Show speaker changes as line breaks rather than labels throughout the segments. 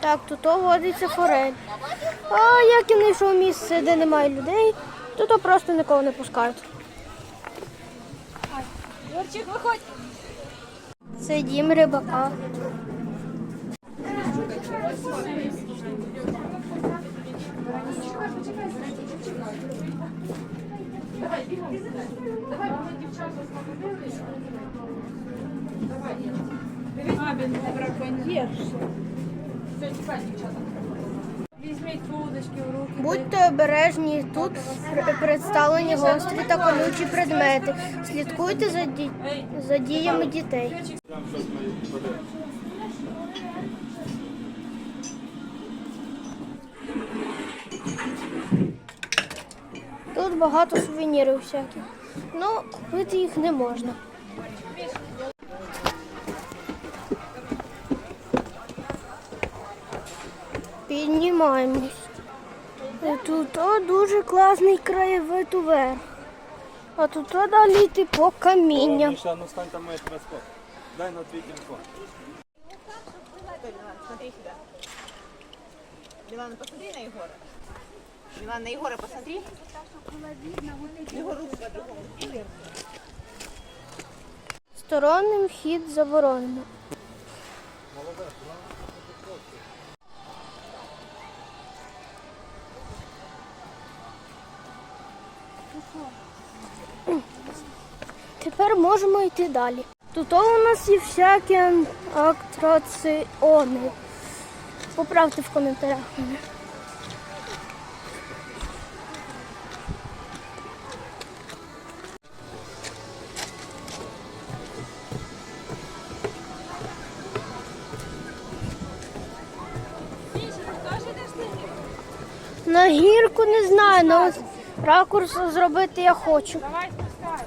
Так, тут водиться форель. А як я знайшов місце, де немає людей, то то просто нікого не пускають.
Юрчик, виходь.
Це дім рибака.
А, він браконьєрша. Все, тікай, дівчата. Візьміть вудочки в руки.
Будьте обережні, тут представлені гострі та колючі предмети. Слідкуйте за, ді... за діями дітей. Тут багато сувенірів всяких. Ну, купити їх не можна. Піднімаємось. Тут о, дуже класний краєвид уверх. А тут о, далі йти по камінням.
Миша, ну стань там моє тебе. Дай на твій телефон.
Смотри. Милана, посмотри на Егора. Милана, на Егора посмотри. Его руку по-другому.
Сторонним вхід заборонено. Тепер можемо йти далі. Тут у нас є всякі атракціони. Поправте в коментарях. На гірку не знаю, але ось ракурс зробити я хочу.
Давай спускай.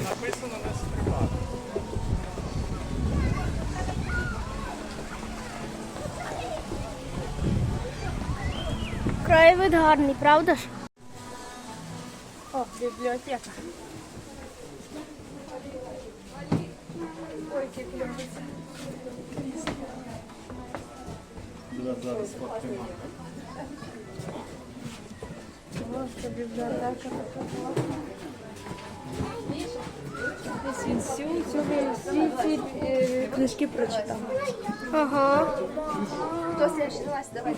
Написано не стрибати.
Краєвид гарний, правда ж?
О, бібліотека. Ой, які кльовиці.
Буде зараз фотки
Ось це бібліотека така класна. Ось він всю, всю, всі ці е, книжки прочитав.
Ага.
Хто следующий? Давай, давай.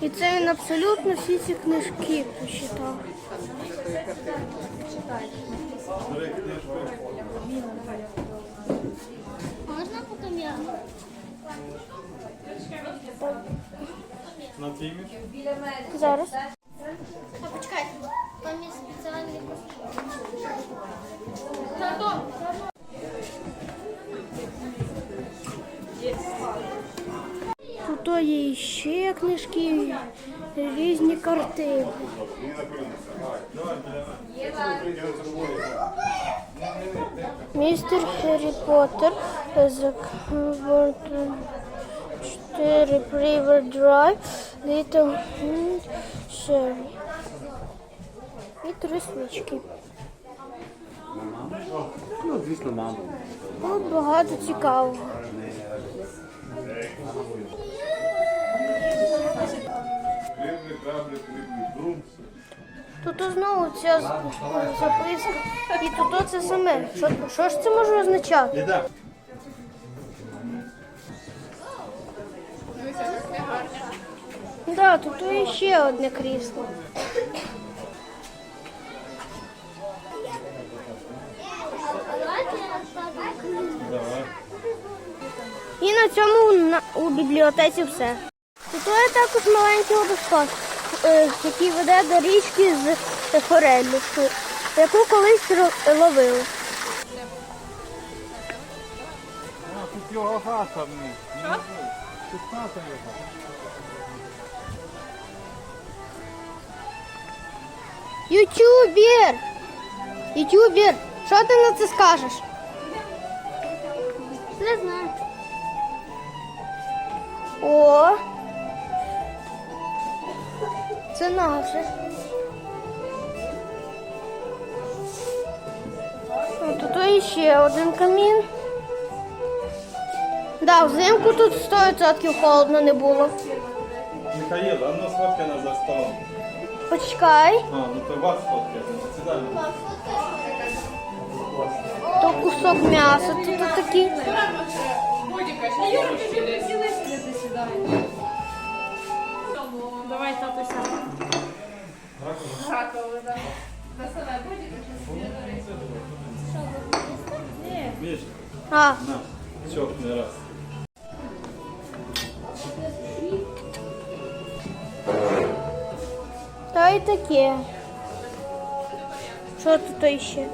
І це він абсолютно всі ці книжки почитав. Можна потім я? Зараз. Картини. Містер Гаррі Поттер з Квартал 4 River Drive, Little Sherry. І три свічки.
Ну, звісно, мама.
Тут багато цікавого. Тут знову ця записка. І тут це саме. Що, що ж це може означати?
Іде.
Да, тут є ще одне крісло. І на цьому у бібліотеці все. Тут є також маленький водоспад, який веде до річки з е, фореллю, яку колись ловили.
А, тут його хата. ну. Що? Тут хата його.
Ютубер! Ютубер! Що ти на це скажеш? Не знаю. О. Це наше. Тут ще один камін. Да, взимку тут 100% холодно не було.
Михаїл, а ну сфоткай нас за столом.
Почекай.
А, ну то вас сфоткай. Сідай.
То кусок м'яса тут такий.
Давай, тато, сядь.
Міш,
А,
на, чокни раз.
та й таке. Що тут ще?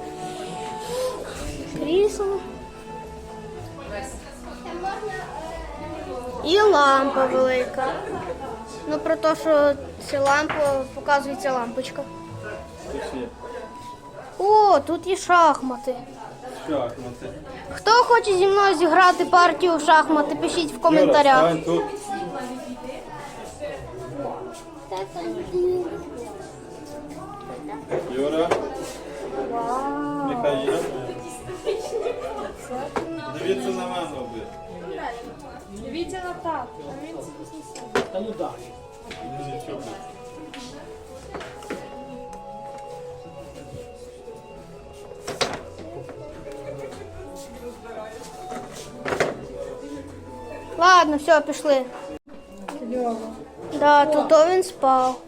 Крісло. І лампа велика. Ну про те, що ця лампа показується лампочка. О, тут є шахмати.
шахмати.
Хто хоче зі мною зіграти партію в шахмати, пишіть в коментарях.
Юра, стань тут. Юра. Михаїл. Дивіться на мене.
Дивіться на тато, а він собі Та
ну чокни.
Ладно, все, пішли. Да, тут він спав.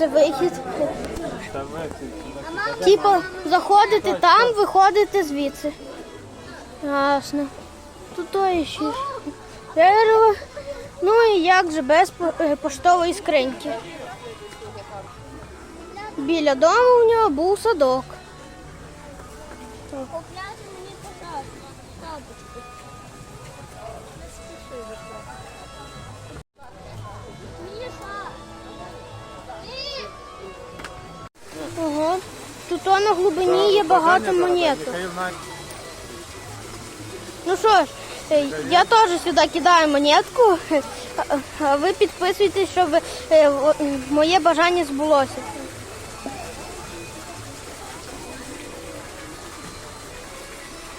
Це вихід? Типа, заходите там, виходите звідси. Ясно. Тут то є ще дерево. Ну і як же без е, поштової скриньки. Біля дому у нього був садок.
Купляти
то на глибині є багато монеток. Ну що ж, е, я теж сюди кидаю монетку, а- а ви підписуйтесь, щоб е, моє бажання збулося.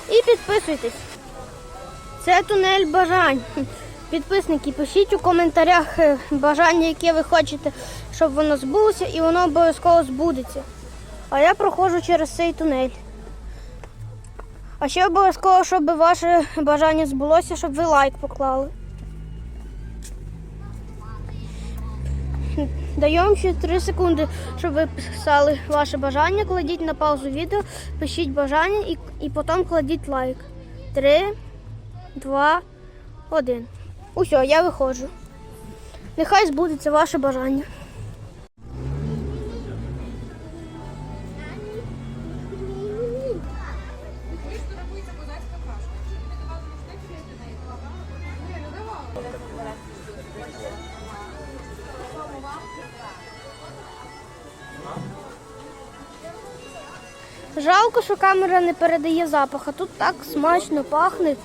І підписуйтесь. Це тунель бажань. Підписники, пишіть у коментарях е, бажання, яке ви хочете, щоб воно збулося, і воно обов'язково збудеться. А я проходжу через цей тунель. А ще обов'язково, щоб ваше бажання збулося, щоб ви лайк поклали. Вам ще 3 секунди, щоб ви писали ваше бажання. Кладіть на паузу відео, пишіть бажання і, і потім кладіть лайк. 3, 2, 1. Усьо, я виходжу. Нехай збудеться ваше бажання. Жалко, що камера не передає запах, а тут так смачно пахне.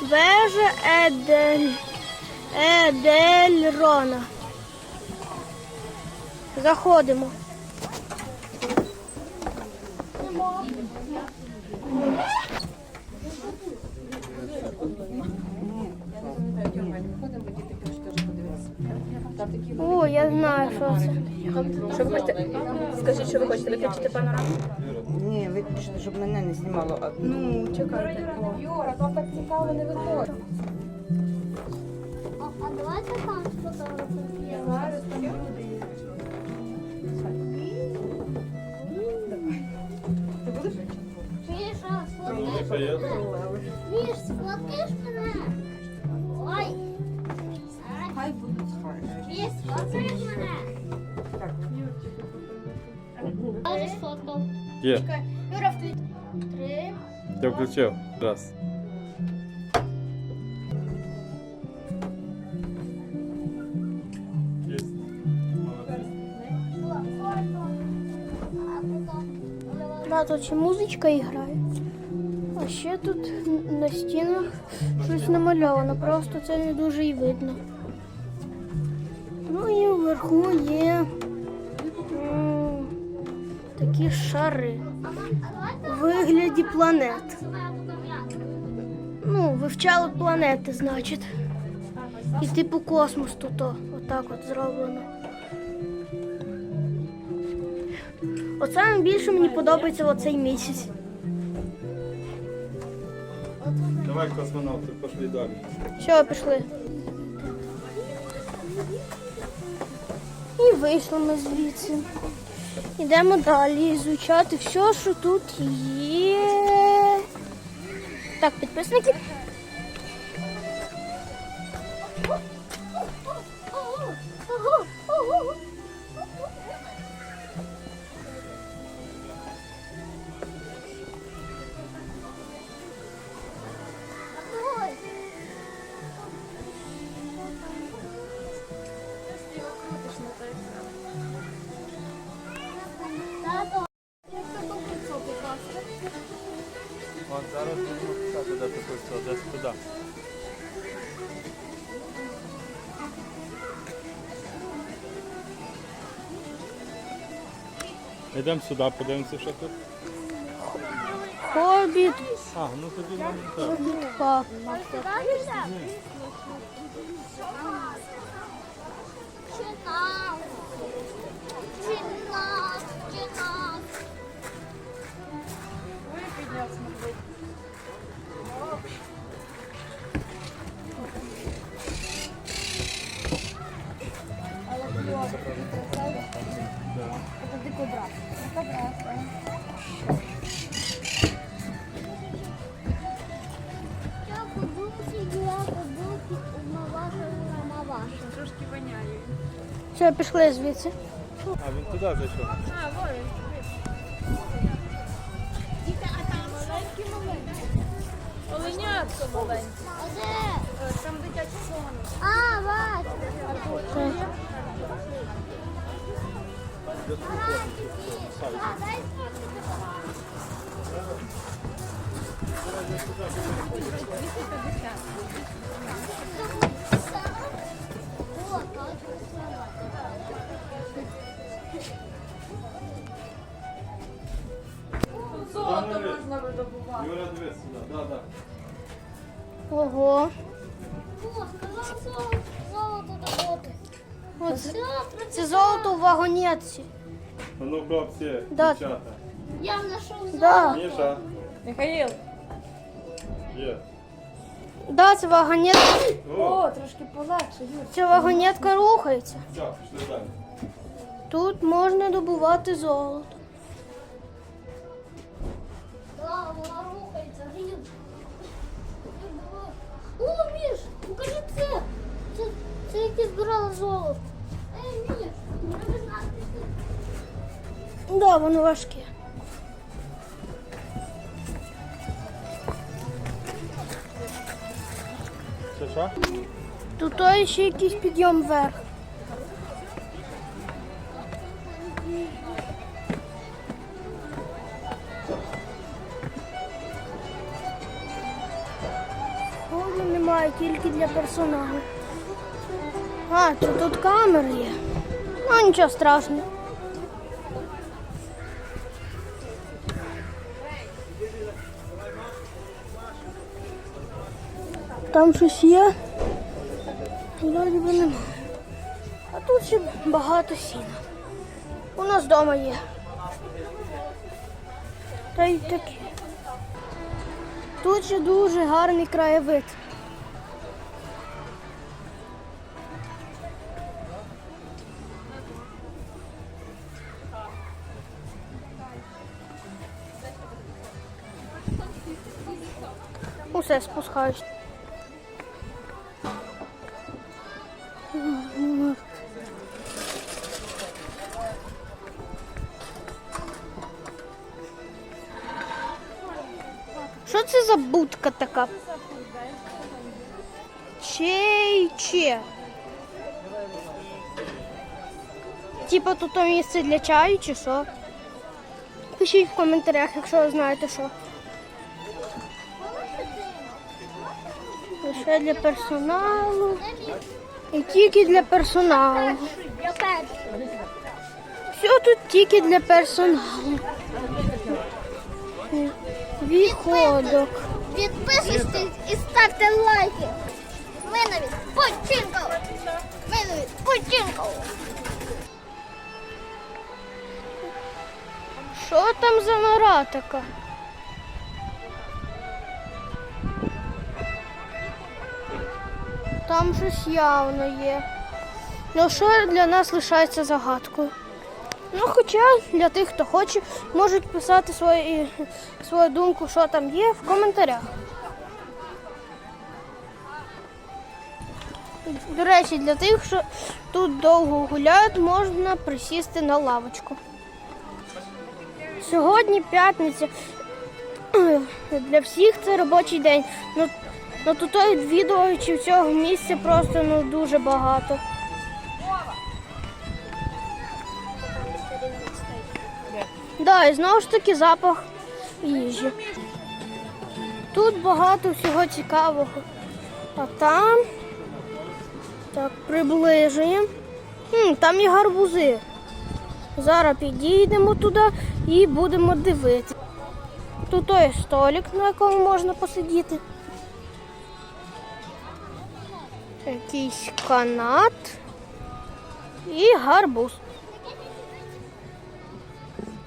Вежа Едель... Едельрона. Заходимо. О, я знаю, що це.
Що ви хочете? Скажіть, що ви хочете виключити панораму?
Ні, виключити, щоб мене не знімало. А,
Ну, чекайте. Юра, вам так цікаво не виходить.
Давайте там сфотографуємо.
Є.
Юра, включи. Три.
Я включив. Раз.
Да, тут ще музичка грає. А ще тут на стінах щось намальовано, просто це не дуже і видно. Ну і вверху є шари в вигляді планет. Ну, вивчали планети, значить. І типу космос тут о, отак от зроблено. Оце найбільше мені подобається оцей місяць.
Давай, космонавти, пошли далі.
Що, пішли? І вийшли ми звідси. Йдемо далі звучати все, що тут є. Так, підписники.
Йдемо сюди, подивимося, що тут.
Хобіт,
А, ну тоді нам так.
Хобітка.
Чинав. Я подумки, я подумки, одна ваша, одна ваша.
Трошки воняє.
Все, пішли звідси.
А він туди зайшов.
А, вон. Оленятко маленьке.
А де?
Там дитячий сон.
А, бачу.
Золото можна видобувати.
Юра, дивись сюди, да, да.
Ого.
О, сказав золото.
Оце,
Все,
це золото в вагонетці.
А ну, хлопці,
Да.
дівчата.
я знайшов золото.
Да.
Міша,
Михаїл.
є.
Да, це вагонетка.
О,
О, трошки полегше, Юр.
Ця вагонетка рухається.
все, пішли далі.
Тут можна добувати золото.
Да, вона рухається, грім. О, Міш, покажи це. Це, це яке збирало золото. Ей, Міш, треба знати.
Да, воно важке.
Що, що?
Тут ще якийсь підйом вверх. Входу немає, тільки для персоналу. А, це тут камери є. Ну, нічого страшного. Там щось є. Вроді би немає. А тут ще багато сіна. У нас вдома є. Та й таке. Тут ще дуже гарний краєвид. Усе спускаюсь. Така? Чейче. Типа тут місце для чаю чи що? Пишіть в коментарях, якщо ви знаєте що. Лише для персоналу. І тільки для персоналу. Все тут тільки для персоналу. Відходок.
Підписуйтесь і ставте лайки. Ми навіть починкали. Ми навіть починкали.
Що там за нора така? Там щось явно є. Ну що для нас лишається загадкою. Ну, хоча для тих, хто хоче, можуть писати свої, свою думку, що там є, в коментарях. До речі, для тих, що тут довго гуляють, можна присісти на лавочку. Сьогодні п'ятниця. Для всіх це робочий день. Ну, ну тут відвідувачів цього місця просто ну, дуже багато. Да, і знову ж таки запах їжі. Тут багато всього цікавого. А там так приближуємо. Там є гарбузи. Зараз підійдемо туди і будемо дивитися. Тут є столик, на якому можна посидіти. Якийсь канат і гарбуз.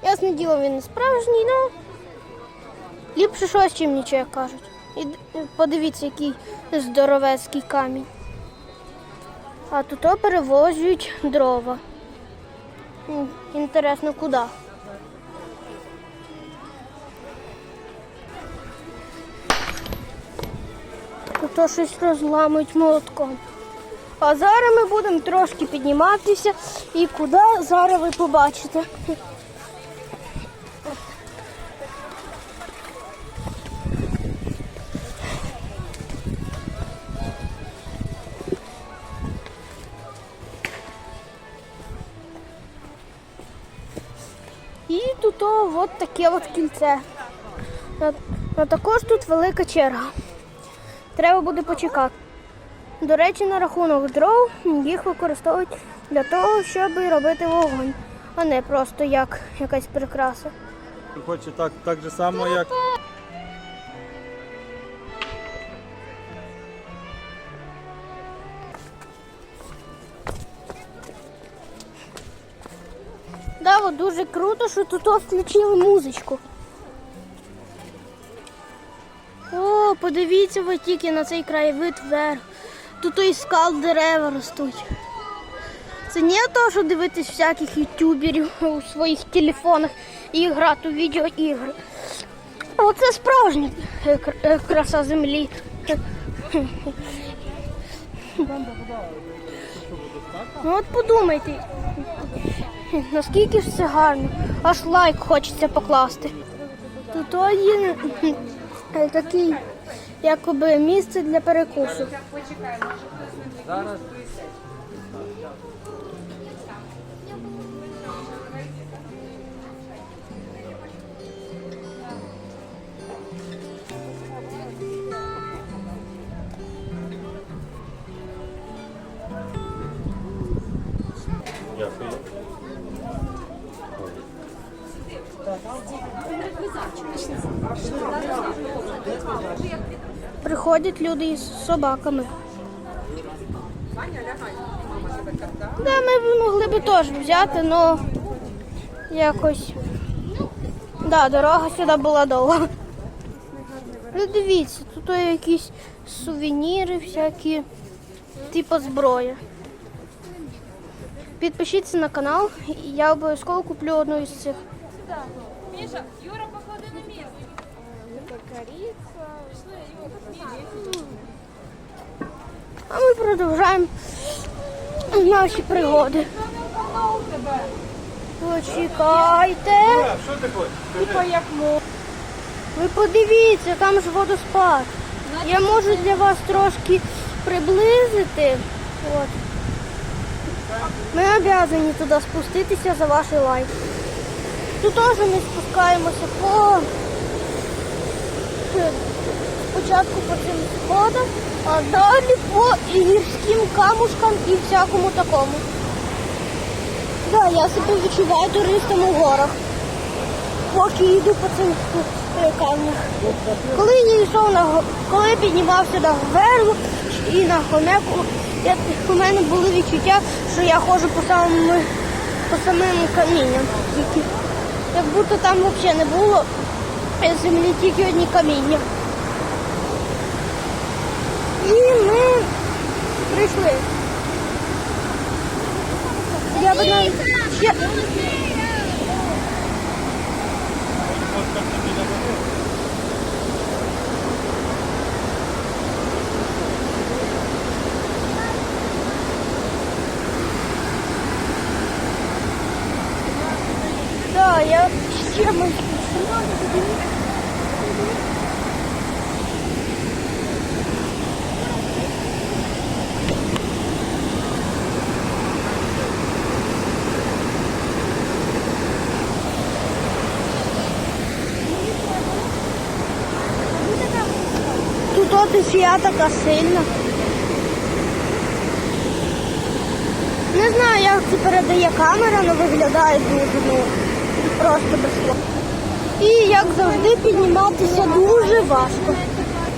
Ясне діло, він не справжній, але ліпше щось, чим нічого як кажуть. І подивіться, який здоровецький камінь. А тут перевозять дрова. Інтересно, куди? Тут щось розламують молотком. А зараз ми будемо трошки підніматися і куди зараз ви побачите. Таке от кільце. А також тут велика черга. Треба буде почекати. До речі, на рахунок дров їх використовують для того, щоб робити вогонь, а не просто як якась прикраса.
Хоче так, так же само, як
Да, от дуже круто, що тут включили музичку. О, подивіться ви тільки на цей краєвид вверх. Тут і скал дерева ростуть. Це не то, що дивитись всяких ютуберів у своїх телефонах і грати у відеоігри. Оце справжня е, е, краса землі. Ну от подумайте, наскільки це гарно. Аж лайк хочеться покласти. Тут є такий якоби місце для перекусу.
Дякую.
Приходять люди із собаками. Да, ми б могли би теж взяти, але якось. Да, дорога сюди була довга. Ну дивіться, тут є якісь сувеніри всякі, типу зброя. Підпишіться на канал, і я обов'язково куплю одну із цих.
Міша, Юра,
Продовжуємо наші пригоди. Почекайте.
Що ти хочеш?
Ви подивіться, там ж водоспад. Я можу для вас трошки приблизити. От. Ми обязані туди спуститися за ваш лайк. Тут теж ми спускаємося по спочатку по цим сходам, а далі по гірським камушкам і всякому такому. Да, я себе відчуваю туристом у горах поки йду по цим е, камнях. Коли я йшов на коли піднімався на верлу і на хомеку, я, у мене були відчуття, що я ходжу по самим, по самим камінням. Як будто там взагалі не було е, землі, тільки одні каміння. І ми прийшли. Я б навіть ще... Да, я з чимось. Тут от я така сильна. Не знаю, як це передає камера, але виглядає дуже ну, просто без І як завжди підніматися дуже важко.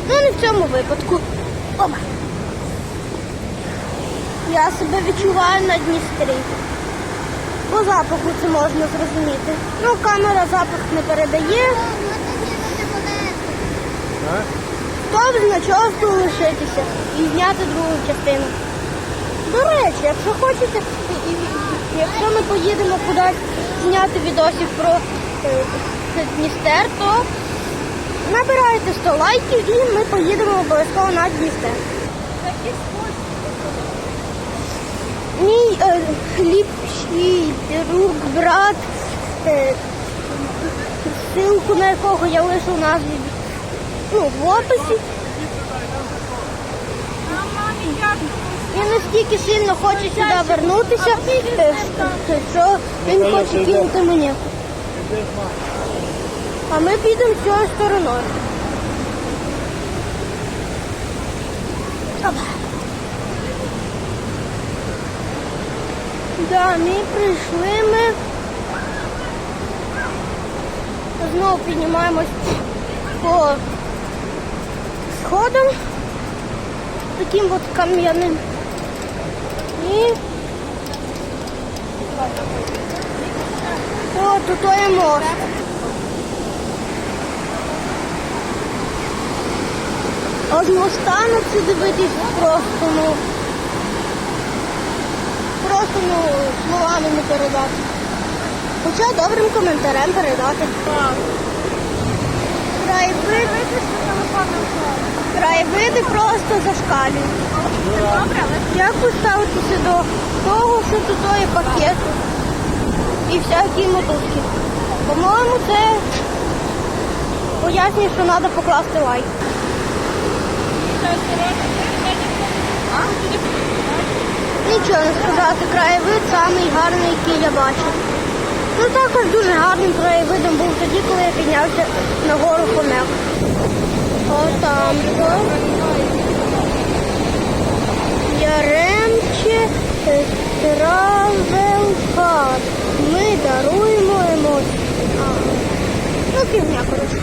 Ну не в цьому випадку. Опа. Я себе відчуваю на Дністрі. По запаху це можна зрозуміти. Ну, камера запах не передає. Тобто чого лишитися і зняти другу частину. До речі, якщо хочете, якщо ми поїдемо кудись зняти відосів про е, Дністер, то набирайте 100 лайків і ми поїдемо обов'язково на Дністер. Мій е, ліпший друг, брат, е, ссылку на якого я лишу назві ну, в описі. Він настільки сильно хоче сюди вернутися, що він хоче кинути мені. А ми підемо цією стороною. Да, ми прийшли ми. Знову піднімаємось по сходам таким от кам'яним. І о, тут є мост. А з моста на це дивитись просто, ну, просто, ну, словами не передати. Хоча добрим коментарем передати. Краєвиди, краєвиди просто зашкалюють. Як ви ставитеся до того, що тут є пакет і всякі мотузки? По-моєму, це пояснює, що треба покласти лайк. Нічого не сказати, краєвид самий гарний, який я бачив. Ну також дуже гарним краєвидом був тоді, коли я піднявся на гору Хомек. Отам. Яремче Травелкар. Ми даруємо емоції. Ага. Ну, фігня, коротше.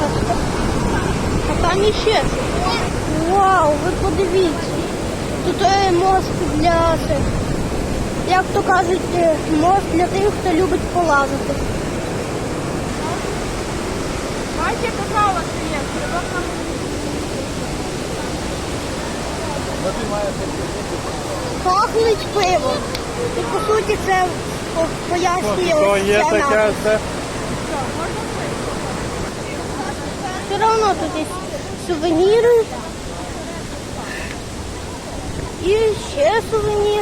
А, а там іще. Вау, ви подивіться. Тут є мост для цих. Як то кажуть, е, мост для тих, хто любить полазити.
Бачите, яка кава це є. Треба нам
Пахнуть пивом. І по суті це пояснює
То є таке це.
все одно тут є сувеніри. І ще сувеніри,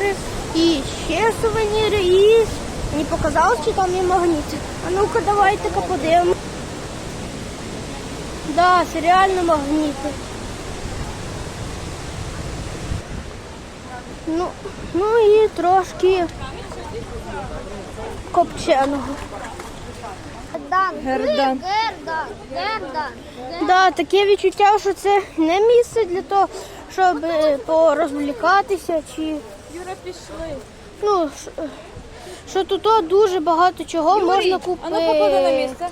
і ще сувеніри, і мені показалось, що там є магніти. А ну-ка давайте-ка подивимо. Да, це реально магніти. Ну, ну і трошки копченого.
Гердан.
Гердан.
Гердан. Гердан.
Да, таке відчуття, що це не місце для того, щоб е, порозвлікатися чи.
Юра, пішли.
Ну, що, тут дуже багато чого можна купити.
А ну поклади на місце.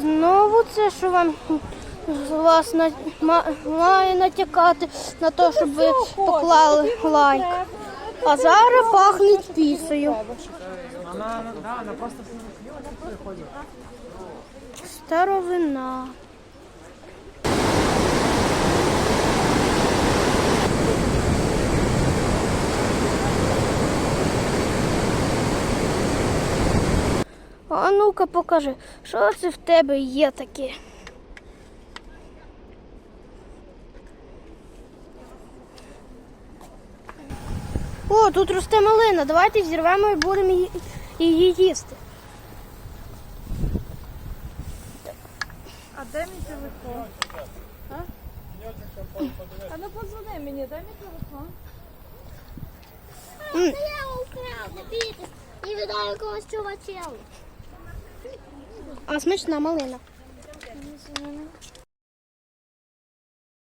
Знову це, що вам вас на, має натякати на те, щоб ви поклали лайк. А зараз пахне пісою. Старовина. А ну-ка покажи, що це в тебе є таке? О, тут росте малина. Давайте зірвемо і будемо її, їсти.
А де мій телефон? А? А ну подзвони мені, дай мій телефон.
Це я украв, не бійтесь. І віддаю якогось чувачела.
А смачна малина.